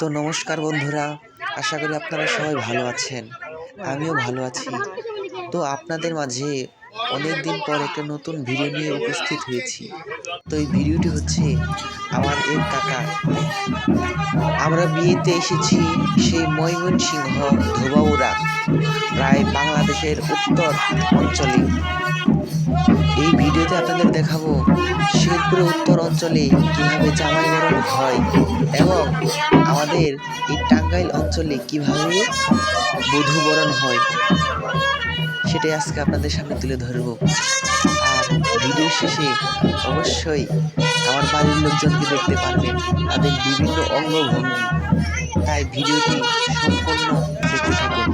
তো নমস্কার বন্ধুরা, আশা করি আপনারা সবাই ভালো আছেন। আমিও ভালো আছি। তো আপনাদের মাঝে অনেক দিন পর একটা নতুন ভিডিও নিয়ে উপস্থিত হয়েছি। তো এই ভিডিওটি হচ্ছে আমার এক কাকা। আমরা বিয়েতে এসেছি সেই ময়মনসিংহ ধোবাউড়া, প্রায় বাংলাদেশের উত্তর অঞ্চলে। এই ভিডিওতে আপনাদের দেখাবো শেরপুরের উত্তর অঞ্চলে কীভাবে জামাই বরণ হয় এবং আমাদের এই টাঙ্গাইল অঞ্চলে কীভাবে বধূ বরণ হয়, সেটাই আজকে আপনাদের সামনে তুলে ধরব। আর ভিডিও শেষে অবশ্যই আমার বাড়ির লোকজনকে দেখতে পারবেন, তাদের বিভিন্ন অঙ্গভঙ্গি। তাই ভিডিওটি সম্পূর্ণ দেখতে থাকুন।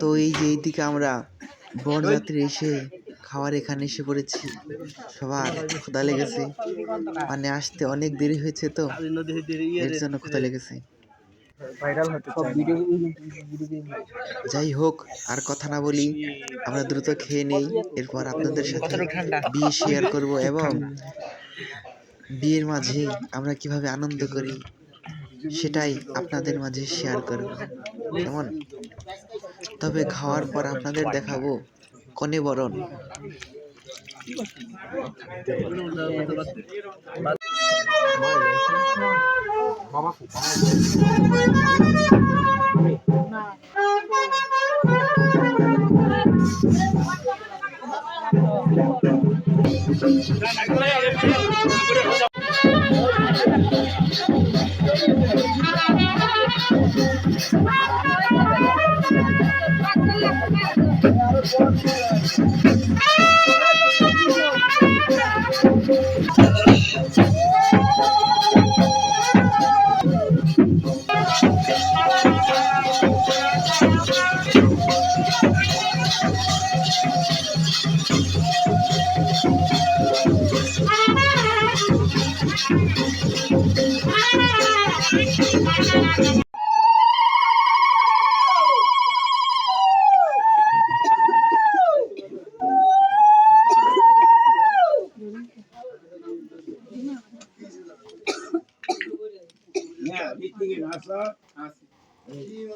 তো এই যে এইদিকে আমরা বরযাত্রী এসে খাওয়ার এখানে এসে পড়েছি। সবার ক্ষুধা লেগেছে। মানে আসতে অনেক দেরি হয়েছে তো। এর জন্য ক্ষুধা লেগেছে। যাই হোক, আর কথা না বলি, আমরা দ্রুত খেয়ে নেই। এরপর আপনাদের সাথে বিয়ে শেয়ার করব এবং বিয়ের মাঝে আমরা কীভাবে আনন্দ করি, সেটাই আপনাদের মাঝে শেয়ার করব। কেমন? তবে খাওয়ার পর আপনাদের দেখাবো। কনেবরণ Thank you. チョコレートは、このあとはですね、このあとはですね、このあとはですね、このあとはですね、このあとはですね、このあとはですね、このあとはですね、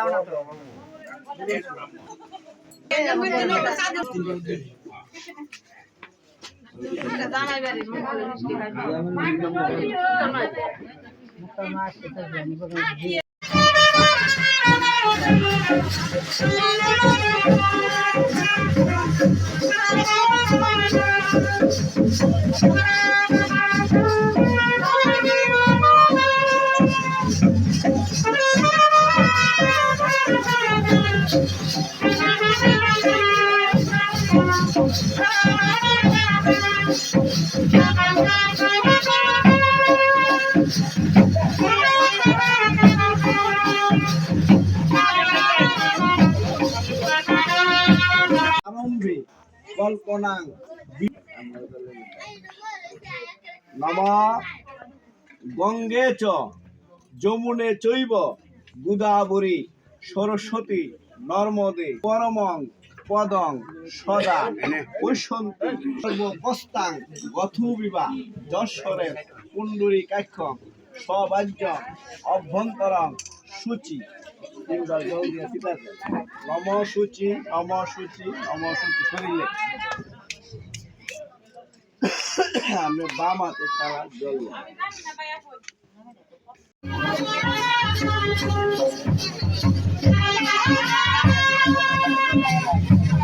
বরণ আরম্ভে কল্পনাং নম গঙ্গে চ যমুনে চৈব গোদাবরী সরস্বতী নর্মদে পরমং পদং সদা ঐশন্তি সর্বপস্তাং গথুবিবা যশ্বরের কুণ্ডুরী কাক্ষম সবাজ্য অভ্যন্তরম সূচি। অমসূচি অমসূচি অমসূচি শরীরে। আমি বাম হাতে তারা জল। Thank.